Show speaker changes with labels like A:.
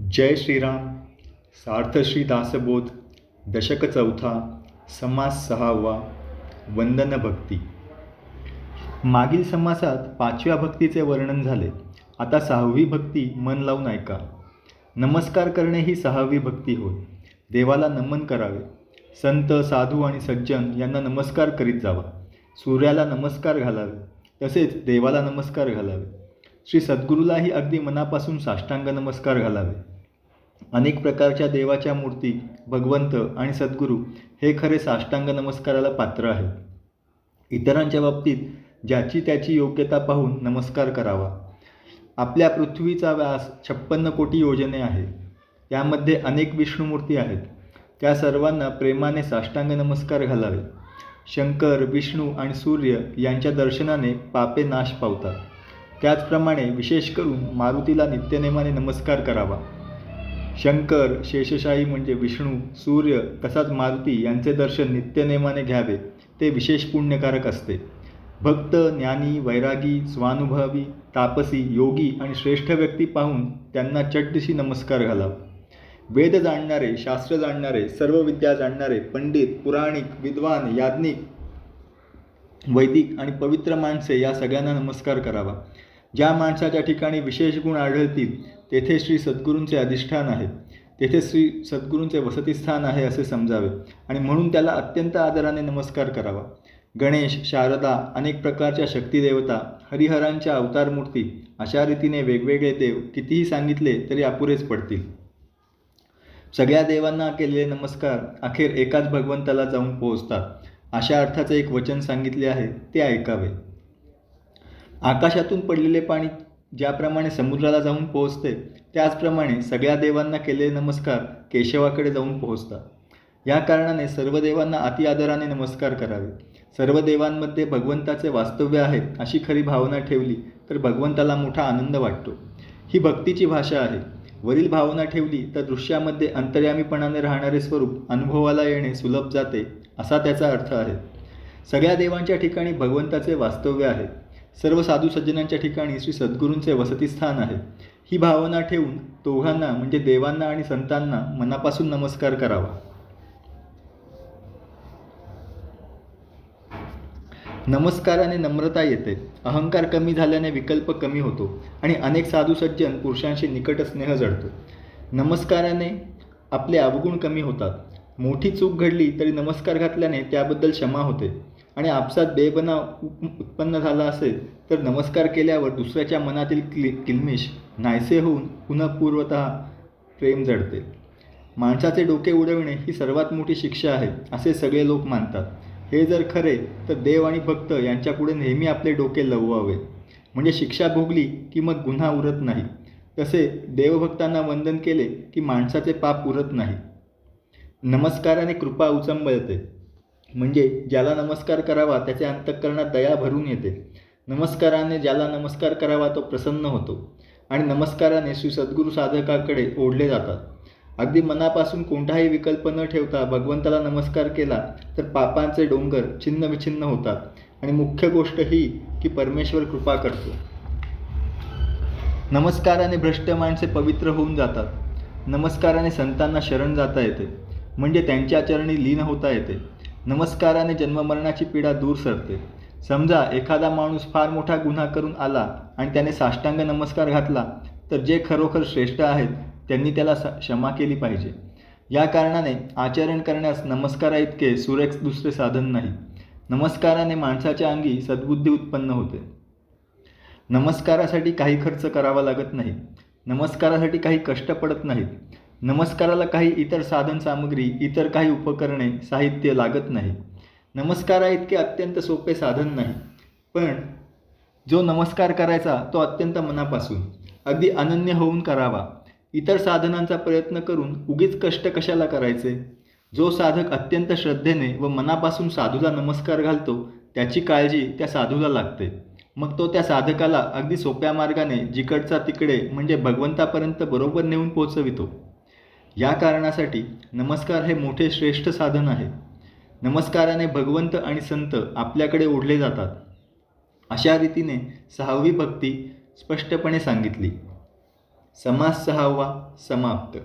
A: जय श्रीराम सार्थश्री दासबोध दशक चौथा समास सहावा वंदन भक्ती. मागील समासात पाचव्या भक्तीचे वर्णन झाले. आता सहावी भक्ती मन लावून ऐका. नमस्कार करणे ही सहावी भक्ती होय. देवाला नमन करावे. संत साधू आणि सज्जन यांना नमस्कार करीत जावा. सूर्याला नमस्कार घालावे. तसेच देवाला नमस्कार घालावे. श्री सद्गुरूलाही अगदी मनापासून साष्टांग नमस्कार घालावे. अनेक प्रकारच्या देवाच्या मूर्ती भगवंत आणि सद्गुरू हे खरे साष्टांग नमस्काराला पात्र आहेत. इतरांच्या बाबतीत ज्याची त्याची योग्यता पाहून नमस्कार करावा. आपल्या पृथ्वीचा व्यास छप्पन्न कोटी योजने आहे त्यामध्ये अनेक विष्णुमूर्ती आहेत. त्या सर्वांना प्रेमाने साष्टांग नमस्कार घालावे. शंकर विष्णू आणि सूर्य यांच्या दर्शनाने पापे नाश पावतात. त्याचप्रमाणे विशेष करून मारुतीला नित्यनेमाने नमस्कार करावा. शंकर शेषशाही म्हणजे विष्णू सूर्य तसाच मारुती यांचे दर्शन नित्यनेमाने घ्यावे. ते विशेष पुण्यकारक असते. भक्त ज्ञानी वैरागी स्वानुभवी तापसी योगी आणि श्रेष्ठ व्यक्ती पाहून त्यांना चड्डशी नमस्कार घालावा. वेद जाणणारे शास्त्र जाणणारे सर्व विद्या जाणणारे पंडित पुराणिक विद्वान याज्ञिक वैदिक आणि पवित्र माणसे या सगळ्यांना नमस्कार करावा. ज्या माणसाच्या ठिकाणी विशेष गुण आढळतील तेथे श्री सद्गुरूंचे अधिष्ठान आहे. तेथे श्री सद्गुरूंचे वसतिस्थान आहे असे समजावे आणि म्हणून त्याला अत्यंत आदराने नमस्कार करावा. गणेश शारदा अनेक प्रकारच्या शक्तिदेवता हरिहरांच्या अवतारमूर्ती अशा रीतीने वेगवेगळे देव कितीही सांगितले तरी अपुरेच पडतील. सगळ्या देवांना केलेले नमस्कार अखेर एकाच भगवंताला जाऊन पोहोचतात. अशा अर्थाचे एक वचन सांगितले आहे ते ऐकावे. आकाशातून पडलेले पाणी ज्याप्रमाणे समुद्राला जाऊन पोहोचते त्याचप्रमाणे सगळ्या देवांना केलेले नमस्कार केशवाकडे जाऊन पोहोचतात. या कारणाने सर्व देवांना अतिआदराने नमस्कार करावे. सर्व देवांमध्ये भगवंताचे वास्तव्य आहे अशी खरी भावना ठेवली तर भगवंताला मोठा आनंद वाटतो. ही भक्तीची भाषा आहे. वरील भावना ठेवली तर दृश्यामध्ये अंतर्यामीपणाने राहणारे स्वरूप अनुभवाला येणे सुलभ जाते. असा त्याचा अर्थ आहे. सगळ्या देवांच्या ठिकाणी भगवंताचे वास्तव्य आहे. सर्व साधू सज्जनांच्या ठिकाणी श्री सद्गुरूंचे वसतिस्थान आहे. ही भावना ठेवून दोघांना म्हणजे देवांना आणि संतांना मनापासून नमस्कार करावा. नमस्काराने नम्रता येते. अहंकार कमी झाल्याने विकल्प कमी होतो आणि अनेक साधू सज्जन पुरुषांशी निकट स्नेह जडतो. नमस्काराने आपले अवगुण कमी होतात. मोठी चूक घडली तरी नमस्कार घातल्याने त्याबद्दल क्षमा होते. आणि आपसात बेबना उत्पन्न झाला असेल तर नमस्कार केल्यावर दुसऱ्याच्या मनातील क्लि किलमिश नायसे होऊन पुन्हा पूर्वत प्रेम जडते. माणसाचे डोके उडविणे ही सर्वात मोठी शिक्षा आहे असे सगळे लोक मानतात. हे जर खरे तर देव आणि भक्त यांच्यापुढे नेहमी आपले डोके लववावे. म्हणजे शिक्षा भोगली की मग गुन्हा उरत नाही. तसे देवभक्तांना वंदन केले की माणसाचे पाप उरत नाही. नमस्काराने कृपा उचंबळते. म्हणजे ज्याला नमस्कार करावा त्याच्या अंतःकरणात दया भरून येते. नमस्काराने ज्याला नमस्कार करावा तो प्रसन्न होतो. आणि नमस्काराने श्री सद्गुरू साधकाकडे ओढले जातात. अगदी मनापासून कोणताही विकल्प न ठेवता भगवंताला नमस्कार केला तर पापांचे डोंगर छिन्न विछिन्न होतात. आणि मुख्य गोष्ट ही की परमेश्वर कृपा करतो. नमस्काराने भ्रष्ट माणसे पवित्र होऊन जातात. नमस्काराने संतांना शरण जाता येते. म्हणजे त्यांच्या चरणी लीन होता येते. नमस्काराने जन्ममरणाची पीडा दूर सरते. समजा एखादा माणूस फार मोठा गुन्हा करून आला आणि त्याने साष्टांग नमस्कार घातला तर जे खरोखर श्रेष्ठ आहेत त्यांनी त्याला स क्षमा केली पाहिजे. या कारणाने आचरण करण्यास नमस्कारा इतके सुरेख दुसरे साधन नाही. नमस्काराने माणसाच्या अंगी सद्बुद्धी उत्पन्न होते. नमस्कारासाठी काही खर्च करावा लागत नाही. नमस्कारासाठी काही कष्ट पडत नाहीत. नमस्काराला काही इतर साधनसामुग्री इतर काही उपकरणे साहित्य लागत नाही. नमस्कारा इतके अत्यंत सोपे साधन नाही पण जो नमस्कार करायचा तो अत्यंत मनापासून अगदी अनन्य होऊन करावा. इतर साधनांचा प्रयत्न करून उगीच कष्ट कशाला करायचे? जो साधक अत्यंत श्रद्धेने व मनापासून साधूला नमस्कार घालतो त्याची काळजी त्या साधूला लागते. मग तो त्या साधकाला अगदी सोप्या मार्गाने जिकडचा तिकडे म्हणजे भगवंतापर्यंत बरोबर नेऊन पोचवितो या कारणासाठी नमस्कार हे मोठे श्रेष्ठ साधन आहे. नमस्काराने भगवंत आणि संत आपल्याकडे ओढले जातात. अशा रीतीने सहावी भक्ती स्पष्टपणे सांगितली. समास सहावा समाप्त.